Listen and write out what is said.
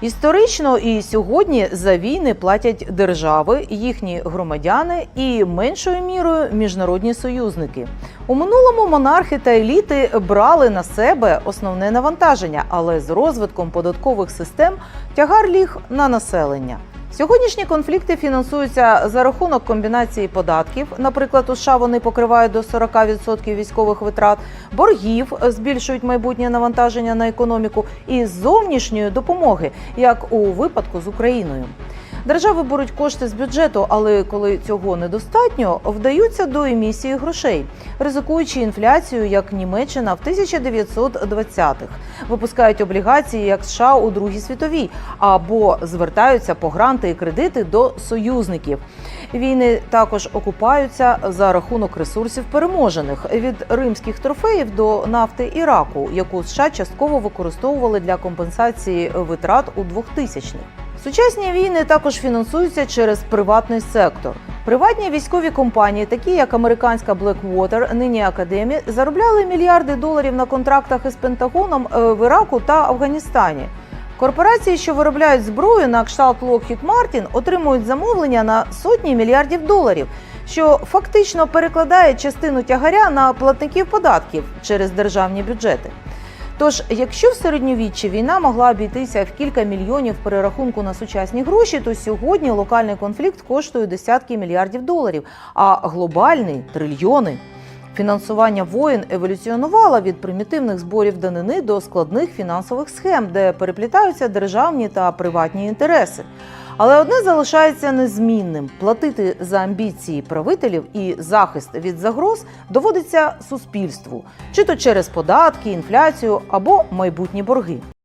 Історично і сьогодні за війни платять держави, їхні громадяни і меншою мірою міжнародні союзники. У минулому монархи та еліти брали на себе основне навантаження, але з розвитком податкових систем тягар ліг на населення. Сьогоднішні конфлікти фінансуються за рахунок комбінації податків. Наприклад, у США вони покривають до 40% військових витрат, боргів збільшують майбутнє навантаження на економіку і зовнішньої допомоги, як у випадку з Україною. Держави беруть кошти з бюджету, але коли цього недостатньо, вдаються до емісії грошей, ризикуючи інфляцію, як Німеччина в 1920-х, випускають облігації, як США у Другій світовій, або звертаються по гранти і кредити до союзників. Війни також окупаються за рахунок ресурсів переможених від римських трофеїв до нафти Іраку, яку США частково використовували для компенсації витрат у 2000-х. Сучасні війни також фінансуються через приватний сектор. Приватні військові компанії, такі як американська Blackwater, нині Академі, заробляли мільярди доларів на контрактах із Пентагоном е, в Іраку та Афганістані. Корпорації, що виробляють зброю на кшталт Lockheed Martin, отримують замовлення на сотні мільярдів доларів, що фактично перекладає частину тягаря на платників податків через державні бюджети. Тож, якщо в середньовіччі війна могла обійтися в кілька мільйонів перерахунку на сучасні гроші, то сьогодні локальний конфлікт коштує десятки мільярдів доларів, а глобальний трильйони. Фінансування воєн еволюціонувало від примітивних зборів данини до складних фінансових схем, де переплітаються державні та приватні інтереси. Але одне залишається незмінним: платити за амбіції правителів і захист від загроз доводиться суспільству, чи то через податки, інфляцію або майбутні борги.